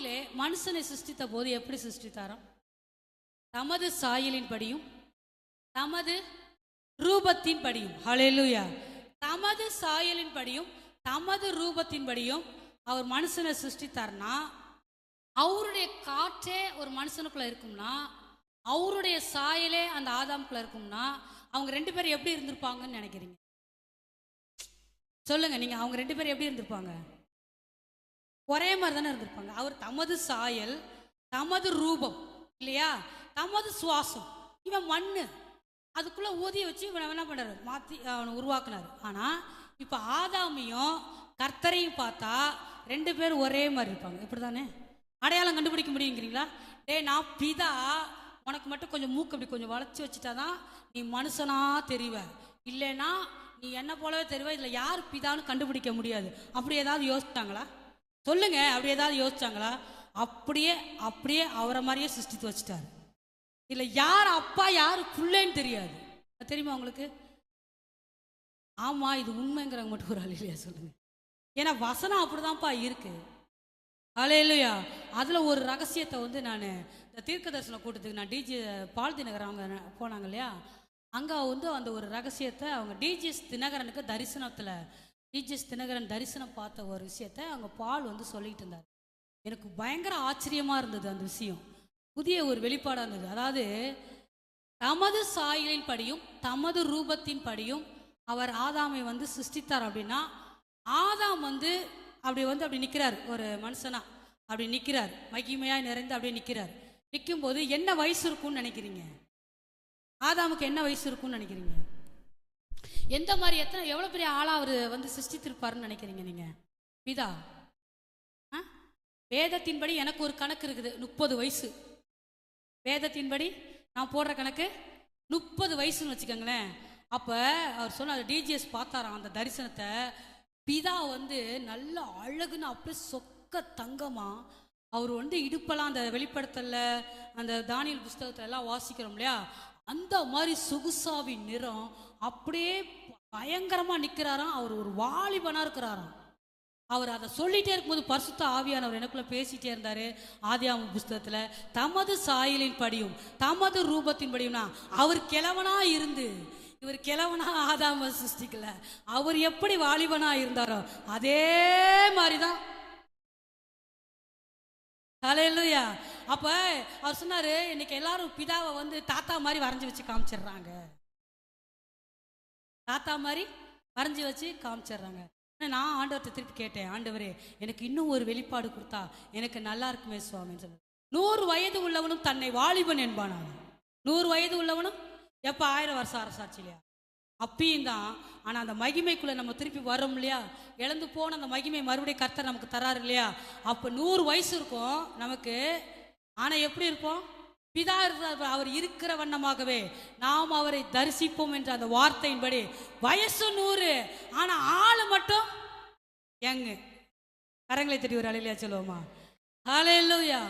ஆதியிலே மனுஷனை சிருஷ்டித்த போது எப்படி சிருஷ்டித்தாராம்? தமது சாயலின் படியும் தமது ரூபத்தின் படியும் தமது சாயலின் படியும் தமது ரூபத்தின் படியும் அவர் மனுஷனை சிருஷ்டித்தார்னா அவருடைய காற்றே ஒரு மனுஷனுக்குள்ள இருக்கும்னா அவருடைய சாயலே அந்த ஆதாமுக்குள்ள இருக்கும்னா அவங்க ரெண்டு பேரும் எப்படி இருந்திருப்பாங்கன்னு நினைக்கிறீங்க? சொல்லுங்க நீங்க அவங்க ரெண்டு பேரும் எப்படி இருந்திருப்பாங்க? ஒரே மாதிரி தானே இருந்திருப்பாங்க. அவர் தமது சாயல் தமது ரூபம் இல்லையா? தமது சுவாசம். இவன் மண்ணு. அதுக்குள்ள ஊதிய வச்சு இவனை என்ன பண்ணுறாரு மாற்றி அவனை உருவாக்குனாரு. ஆனால் இப்போ ஆதாமியும் கர்த்தரையும் பார்த்தா ரெண்டு பேரும் ஒரே மாதிரி இருப்பாங்க. இப்படி தானே அடையாளம் கண்டுபிடிக்க முடியுங்கிறீங்களா? டேய் நான் பிதா. உனக்கு மட்டும் கொஞ்சம் மூக்கு அப்படி கொஞ்சம் வளைச்சி வச்சுட்டாதான் நீ மனுஷனா தெரிவ. இல்லைன்னா நீ என்ன போலவே தெரிவ. இதில் யார் பிதான்னு கண்டுபிடிக்க முடியாது. அப்படி ஏதாவது யோசிச்சிட்டாங்களா சொல்லுங்க அப்படி ஏதாவது யோசிச்சாங்களா? அப்படியே அப்படியே அவரை மாதிரியே சிருஷ்டித்து வச்சுட்டாரு. இல்லை யார் அப்பா யார் புள்ளைன்னு தெரியாது. தெரியுமா உங்களுக்கு? ஆமாம் இது உண்மைங்கிறவங்க மட்டும் ஒரு ஆள் சொல்லுங்க. ஏன்னா வசனம் அப்படிதான்ப்பா இருக்கு. அலையிலையா அதில் ஒரு ரகசியத்தை வந்து நான் இந்த தீர்க்க தரிசன கூட்டத்துக்கு நான் டிஜி பால் தினகரன் அவங்க போனாங்க இல்லையா? அங்கே வந்து அந்த ஒரு ரகசியத்தை அவங்க டிஜிஎஸ் தினகரனுக்கு தரிசனத்தில் டிஜிஎஸ் தினகரன் தரிசனம் பார்த்த ஒரு விஷயத்தை அவங்க பால் வந்து சொல்லிட்டு இருந்தார். எனக்கு பயங்கர ஆச்சரியமாக இருந்தது அந்த விஷயம். புதிய ஒரு வெளிப்பாடாக இருந்தது. அதாவது தமது சாயலின் படியும் தமது ரூபத்தின் படியும் அவர் ஆதாமை வந்து சிருஷ்டித்தார் அப்படின்னா ஆதாம் வந்து அப்படி வந்து அப்படி நிற்கிறார் ஒரு மனுஷனா அப்படி நிற்கிறார் மகிமையாக நிறைந்து அப்படியே நிற்கிறார் நிற்கும்போது என்ன வயசு இருக்கும்னு நினைக்கிறீங்க? ஆதாமுக்கு என்ன வயசு இருக்கும்னு நினைக்கிறீங்க? எந்த மாதிரி எத்தனை எவ்வளோ பெரிய ஆளா அவர் வந்து சிருஷ்டித்திருப்பாருன்னு நினைக்கிறீங்க நீங்க? பிதா. ஆ? வேதத்தின்படி எனக்கு ஒரு கணக்கு இருக்குது முப்பது வயசு. வேதத்தின்படி நான் போடுற கணக்கு முப்பது வயசுன்னு வச்சுக்கோங்களேன். அப்போ அவர் சொன்னார் டிஜிஎஸ் பார்த்தாராம் அந்த தரிசனத்தை. பிதா வந்து நல்ல அழகுன்னு அப்படியே சொக்க தங்கமா அவர் வந்து இடுப்பெல்லாம் அந்த வெளிப்படுத்தல அந்த தானியல் புஸ்தகத்துல எல்லாம் வாசிக்கிறோம் இல்லையா? அந்த மாதிரி சொகுசாவின் நிறம் அப்படியே பயங்கரமா நிக்கிறாராம். அவர் ஒரு வாலிபனா இருக்கிறாராம். அவர் அதை சொல்லிட்டே இருக்கும்போது பரிசுத்த ஆவியானவர் எனக்குள்ள பேசிட்டே இருந்தாரு. ஆதியாம புஸ்தகத்துல தமது சாயலின் படியும் தமது ரூபத்தின் படியும்னா அவர் கிழவனா இருந்து இவர் கிழவனா ஆதாம சிருஷ்டிக்கல அவர் எப்படி வாலிபனா இருந்தாரோ அதே மாதிரிதான். ஹalleluya. அப்ப அவர் சொன்னாரு இன்னைக்கு எல்லாரும் பிதாவை வந்து தாத்தா மாதிரி வரைஞ்சு வச்சு காமிச்சிடுறாங்க. தாத்தா மாதிரி வரைஞ்சி வச்சு காமிச்சிடுறாங்க. நான் ஆண்டவர்கிட்ட திருப்பி கேட்டேன் ஆண்டவரே எனக்கு இன்னும் ஒரு வெளிப்பாடு கொடுத்தா எனக்கு நல்லா இருக்குமே சுவாமின்னு சொல்லி நூறு வயது உள்ளவனும் தன்னை வாலிபன் என்பானான் நூறு வயது உள்ளவனும் எப்போ ஆயிரம் வருஷம் அரசாட்சி இல்லையா? அப்பயும் தான். ஆனால் அந்த மகிமைக்குள்ளே நம்ம திருப்பி வரோம் இல்லையா? இழந்து போன அந்த மகிமை மறுபடியும் கர்த்தர் நமக்கு தராரு இல்லையா? அப்போ நூறு வயசு இருக்கும் நமக்கு ஆனால் எப்படி இருப்போம்? பிதா இருக்கிற அவர் இருக்கிற வண்ணமாகவே நாம் அவரை தரிசிப்போம் என்ற அந்த வார்த்தையின்படி. வயசு நூறு ஆனால் ஆள் மட்டும் எங்க? கரங்களை தட்டி ஒரு அலையிலையா சொல்லுவோமா? அலையிலூயா